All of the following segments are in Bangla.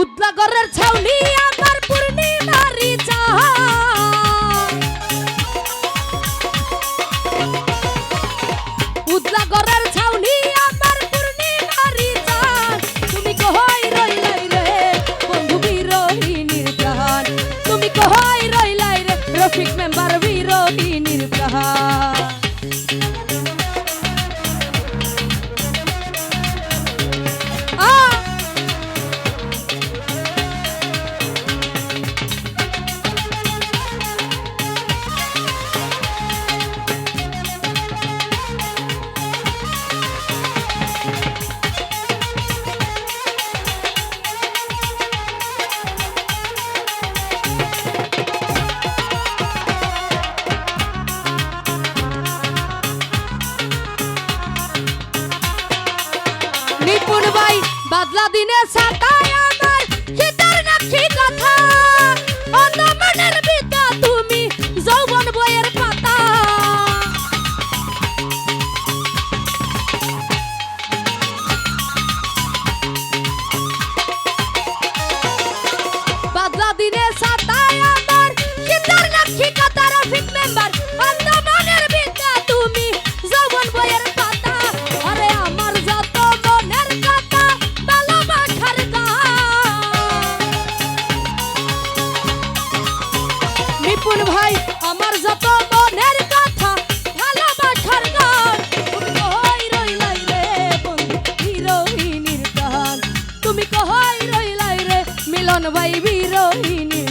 উদ্লাগরের ছাউনি আমার পূর্ণিমারি চাহা উদ্লাগরের ছাউনি আমার পূর্ণিমারি চাঁদ। তুমি কহই রইলাই রে, বন্ধু বিরোহিনীর প্রাণ তুমি কহই রইলাই রে, রফিক মেম্বার নিপুণ ভাই বাদলা দিনে সাতায় আমার শীতের নাকি কথা? তুমি কহাই রইলাই রে মিলন ভাই বিরোহিনীর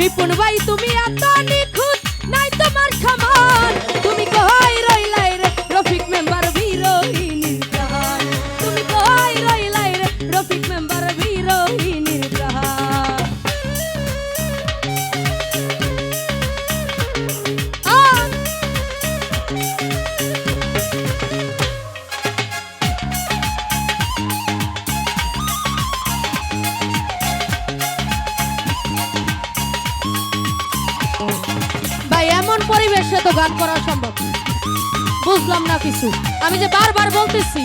নিপুণ ভাই তুমি এত নিখুঁত পরিবেশে তো গান করা সম্ভব। বুঝলাম না কিছু আমি যে বারবার বলতেছি